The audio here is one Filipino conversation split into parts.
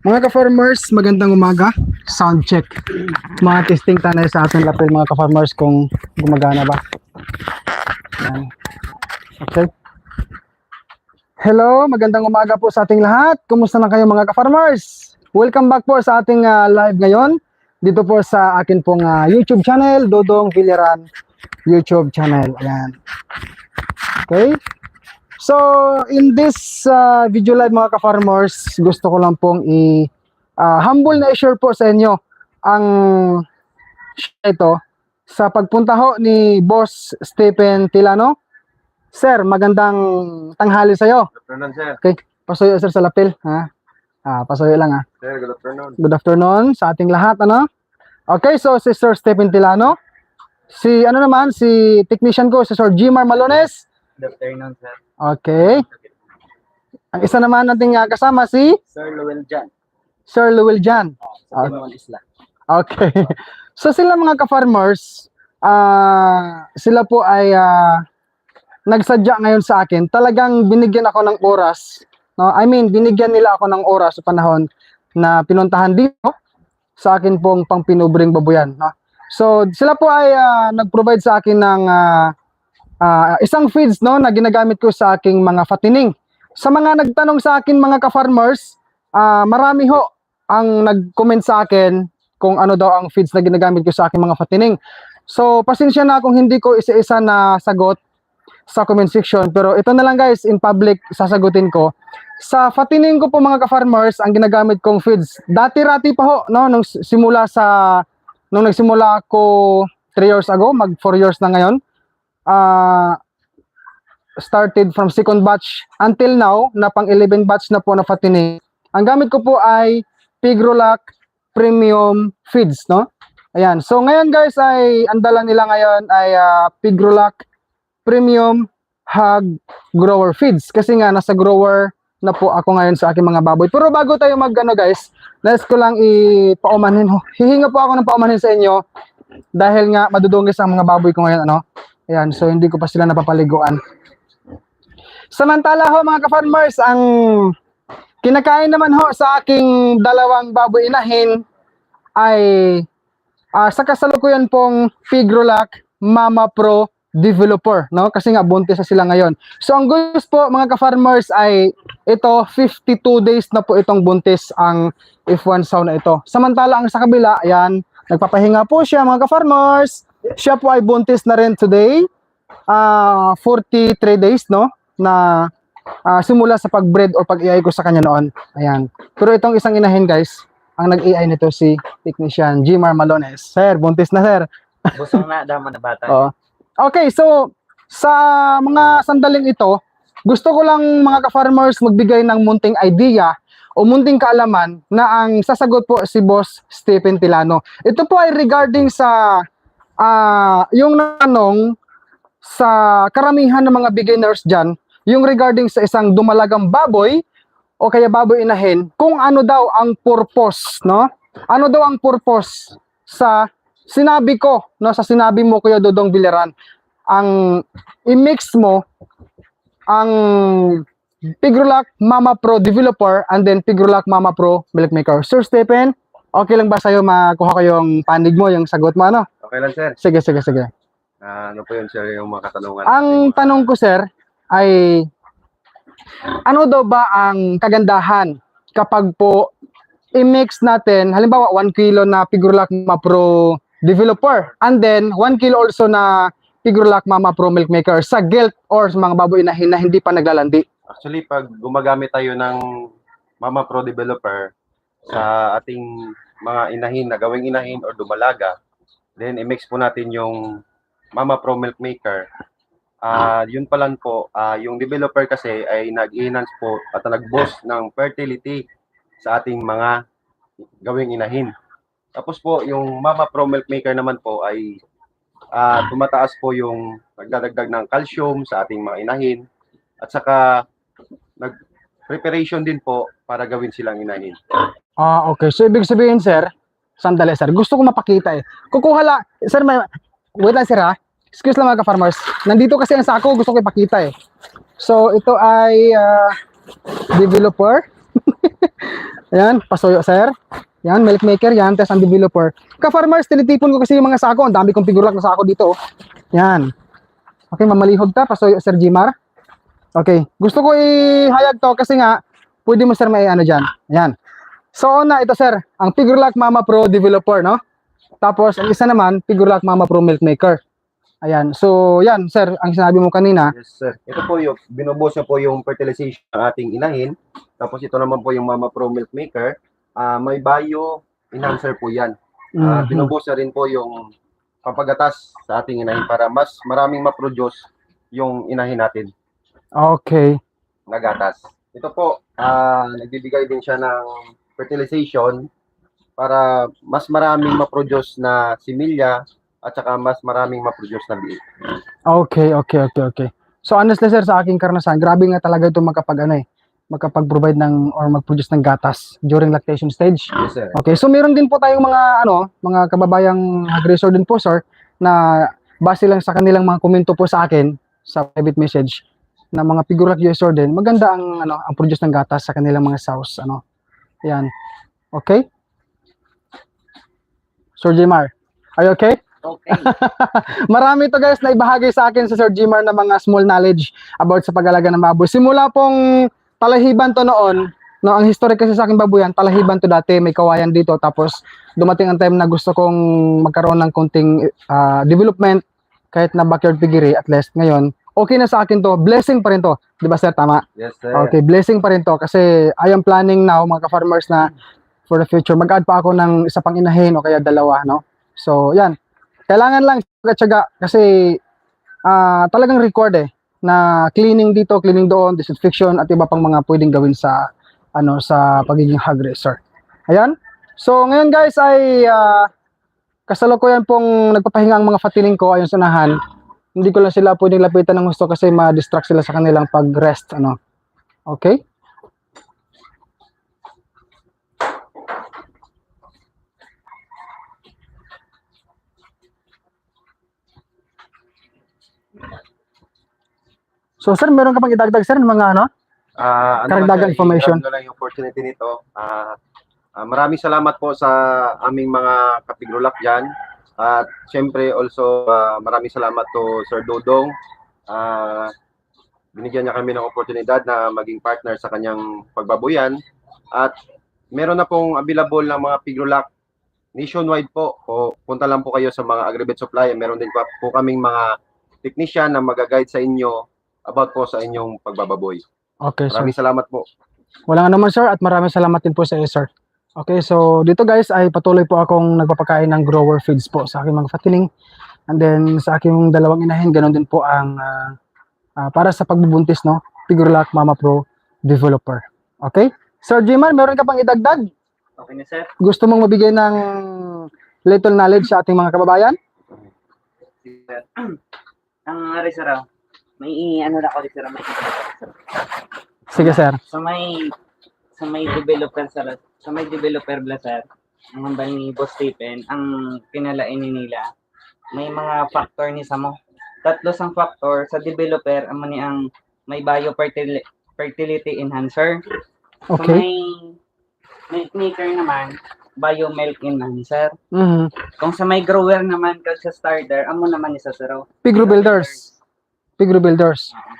Mga ka-farmers, magandang umaga. Sound check. Mga testing tanay sa ating lapel mga ka-farmers kung gumagana ba. Yan. Okay. Hello, magandang umaga po sa ating lahat. Kumusta na kayo mga ka-farmers? Welcome back po sa ating ah, live ngayon. Dito po sa akin pong ah, YouTube channel, Dodong Villaran YouTube channel. Ayan. Okay. So, in this uh, video live mga ka-farmers, gusto ko lang pong i uh, na i-share po sa inyo ang ito sa pagpunta ho ni Boss Stephen Tilano. Sir, magandang tanghali sa iyo. Good afternoon, sir. Okay, pasuyo sir sa lapel, ha? Ah, pasuyo lang ha. Sir, good afternoon. Good afternoon sa ating lahat, ano? Okay, so si Sir Stephen Tilano. Si ano naman, si technician ko, si Sir Jimar Malones. Good afternoon, sir. Okay. Ang isa naman nating ah, kasama si Sir Luel Jan. Sir Luwel Jan. Sa Ah. Timuan Isla. Okay. So sila mga ka-farmers, ah sila po ay ah, nagsadya ngayon sa akin. Talagang binigyan ako ng oras. No? I mean, binigyan nila ako ng oras sa panahon na pinuntahan dito sa akin pong pangpinubring babuyan. No? So sila po ay ah, nag-provide sa akin ng ah, ah, isang feeds no, na ginagamit ko sa aking mga fatining. Sa mga nagtanong sa akin mga ka-farmers, ah, marami ho ang nag-comment sa akin kung ano daw ang feeds na ginagamit ko sa aking mga fatining. So, pasensya na kung hindi ko isa-isa na sagot sa comment section. Pero ito na lang guys, in public, sasagutin ko. Sa fatining ko po mga ka-farmers, ang ginagamit kong feeds. Dati-rati pa ho, no, nung simula sa, nung nagsimula ako 3 years ago, mag 4 years na ngayon. Ah, started from second batch until now, na pang 11 batch na po na fatining. Ang gamit ko po ay Pigrolac Premium Feeds, no? Ayan. So ngayon guys ay ang dala nila ngayon ay ah, Pigrolac Premium Hog Grower Feeds kasi nga nasa grower na po ako ngayon sa aking mga baboy. Pero bago tayo mag ano guys, nais ko lang ipaumanhin. Hihinga po ako ng paumanhin sa inyo dahil nga madudungis ang mga baboy ko ngayon ano. Ayan, so hindi ko pa sila napapaliguan. Samantala ho mga ka-farmers, ang kinakain naman ho sa aking dalawang baboy inahin ay ah, sa kasalukuyan pong Pigrolac Mama Pro developer, no? Kasi nga buntis na sila ngayon. So ang gusto po mga ka-farmers ay ito 52 days na po itong buntis ang F1 sow na ito. Samantala ang sa kabila, ayan, nagpapahinga po siya mga ka-farmers. Siya po ay buntis na rin today. ah 43 days, no? Na ah, simula sa pag-breed o pag-iay ko sa kanya noon. Ayan. Pero itong isang inahin, guys, ang nag-AI nito si technician Jimar Malones. Sir, buntis na sir. Busong na, dama na bata. Oo. Okay, so sa mga sandaling ito, gusto ko lang mga ka-farmers magbigay ng munting idea o munting kaalaman na ang sasagot po si Boss Stephen Tilano. Ito po ay regarding sa ah yung nanong sa karamihan ng mga beginners dyan, yung regarding sa isang dumalagang baboy o kaya baboy inahin, kung ano daw ang purpose, no? Ano daw ang purpose sa sinabi ko, no, sa sinabi mo Kuya Dodong Bileran, ang i-mix mo ang Pigrolac Mama Pro Developer and then Pigrolac Mama Pro Milk Maker. Sir Stephen, okay lang ba sa'yo makuha ko yung panig mo, yung sagot mo, ano? Okay lang, sir. Sige, sige, sige. Ah, ano po yun, sir, yung mga katanungan? Ang natin? tanong ko, sir, ay ano daw ba ang kagandahan kapag po i-mix natin, halimbawa 1 kilo na Pigrolac Mama Pro Developer and then 1 kilo also na Pigrolac Mama Pro Milk Maker sa gelt or sa mga baboy na, na hindi pa naglalandi. Actually, pag gumagamit tayo ng Mama Pro Developer sa ating mga inahin na gawing inahin or dumalaga, then i-mix po natin yung Mama Pro Milk Maker. Ah, yun pa lang po, ah, yung developer kasi ay nag-enhance po at nag-boost ng fertility sa ating mga gawing inahin. Tapos po, yung Mama Pro Milk Maker naman po ay ah, tumataas po yung nagdadagdag ng calcium sa ating mga inahin at saka nag preparation din po para gawin silang inahin. Ah, okay. So, ibig sabihin, sir, sandali, sir. Gusto ko mapakita eh. Kukuha lang, sir, may, wait lang, sir, ha? Excuse lang mga ka-farmers. Nandito kasi ang sako, gusto ko ipakita eh. So, ito ay ah, developer. Ayan, pasuyo, sir. Yan, milk maker, yan, test and developer. Ka-farmers, tinitipon ko kasi yung mga sako. Ang dami kong figurlak na sako dito. oh. Yan. Okay, mamalihog ta, pasuyo, Sir Jimar. Okay, gusto ko ihayag to kasi nga, pwede mo, sir, may ano dyan. Yan. So, una, ito, sir, ang Figurlock Mama Pro Developer, no? Tapos, ang isa naman, Figurlock Mama Pro Milk Maker. Ayan. So, yan, sir, ang sinabi mo kanina, Yes, sir. Ito po yung, binubos na po yung fertilization ng ating inahin. Tapos ito naman po yung Mama Pro Milk Maker. Ah, may bio enhancer po yan. Ah, Mhm. binubos na rin po yung pampagatas sa ating inahin para mas maraming ma-produce yung inahin natin okay. na gatas. Ito po, ah, nagbibigay din siya ng fertilization para mas maraming ma-produce na similya at saka mas maraming ma-produce na biik. Okay, okay, okay, okay. So honestly sir, sa aking karanasan, grabe nga talaga ito makapag ano eh, makapag-provide ng or mag-produce ng gatas during lactation stage. Yes, sir. Okay, so meron din po tayong mga ano, mga kababayang aggressor din po sir na base lang sa kanilang mga komento po sa akin sa private message na mga figure user din, maganda ang ano, ang produce ng gatas sa kanilang mga sauce ano. Yan. Okay? Sir Jmar, are you okay? Okay. Marami to guys na ibahagi sa akin sa Sir Jimar na mga small knowledge about sa pag-alaga ng baboy. Simula pong talahiban to noon, no, ang history kasi sa akin babuyan, talahiban to dati, may kawayan dito. Tapos dumating ang time na gusto kong magkaroon ng konting ah, development kahit na backyard piggery at least ngayon. Okay na sa akin to, blessing pa rin to. 'Di ba sir, tama? Yes, sir. Okay, blessing pa rin to kasi I am planning now mga ka-farmers na for the future mag-add pa ako ng isa pang inahin o kaya dalawa, no? So, yan. Kailangan lang tsaga kasi ah, talagang record eh na cleaning dito, cleaning doon, disinfection at iba pang mga pwedeng gawin sa ano sa pagiging hog racer. Ayan. So, ngayon guys ay ah, kasalukuyan pong nagpapahinga ang mga fatiling ko ayon sa unahan. Hindi ko lang sila pwedeng lapitan ng gusto kasi ma-distract sila sa kanilang pag-rest ano. Okay? So sir, meron ka pang idagdag sir ng mga ano? Ah, Karagdagan ba, sir, information. ko lang yung opportunity nito. Ah, ah, maraming salamat po sa aming mga kapigrulak dyan. At syempre also ah, maraming salamat to Sir Dodong. Ah, binigyan niya kami ng oportunidad na maging partner sa kanyang pagbabuyan. At meron na pong available na mga pigrulak nationwide po. O punta lang po kayo sa mga agribet supply. Meron din po kaming mga technician na mag-guide sa inyo about po sa inyong pagbababoy. Okay, sir. Maraming salamat po. Walang anuman sir at maraming salamat din po sa iyo sir. Okay, so dito guys ay patuloy po akong nagpapakain ng grower feeds po sa aking mga fatiling. And then sa aking dalawang inahin, ganun din po ang ah, ah, para sa pagbubuntis, no? Figurlock Mama Pro Developer. Okay? Sir Jiman, meron ka pang idagdag? Okay na, sir. Gusto mong mabigay ng little knowledge sa ating mga kababayan? Sir. Ang ari, sir, ah, may ano na ako, sir, may Sige sir. sa may sa may developer sir, sa may developer bla sir, ang hambal ni Boss Stephen, ang kinalain nila, may mga factor ni Samo. Tatlo sang factor sa developer, amo ni ang may biofertility fertility enhancer. Okay. may milk maker naman, bio milk enhancer. Mhm. Kung sa may grower naman, kag sa starter, amo naman isa sir. oh. Pigro Builders. Pigro Builders. Oo.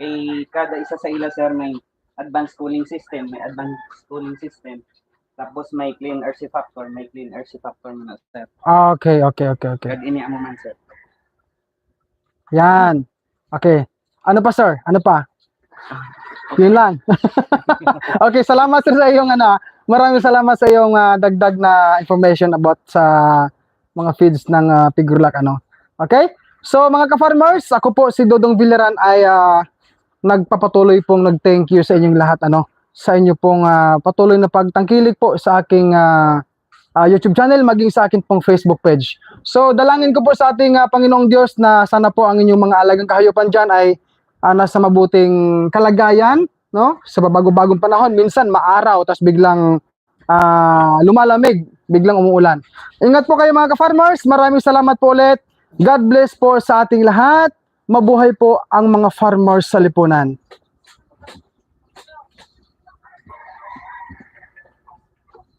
Kay kada isa sa ila sir may advanced cooling system, may advanced cooling system. Tapos may clean RC factor, may clean RC factor na sir. Okay, okay, okay, okay. Kag ini amo man sir. Yan. Okay. Ano pa, sir? Ano pa? Yun lang. okay, salamat sir sa iyong ano. ah. Maraming salamat sa iyong ah, dagdag na information about sa mga feeds ng uh, Pigurlak ano. Okay? So mga ka-farmers, ako po si Dodong Villaran ay ah, nagpapatuloy pong nag-thank you sa inyong lahat ano sa inyo pong ah, patuloy na pagtangkilik po sa aking ah, ah, YouTube channel maging sa akin pong Facebook page. So dalangin ko po sa ating ah, Panginoong Diyos na sana po ang inyong mga alagang kahayupan diyan ay ah, nasa mabuting kalagayan, no? Sa babago-bagong panahon, minsan maaraw tapos biglang ah, lumalamig, biglang umuulan. Ingat po kayo mga ka-farmers. Maraming salamat po ulit. God bless po sa ating lahat. Mabuhay po ang mga farmers sa lipunan.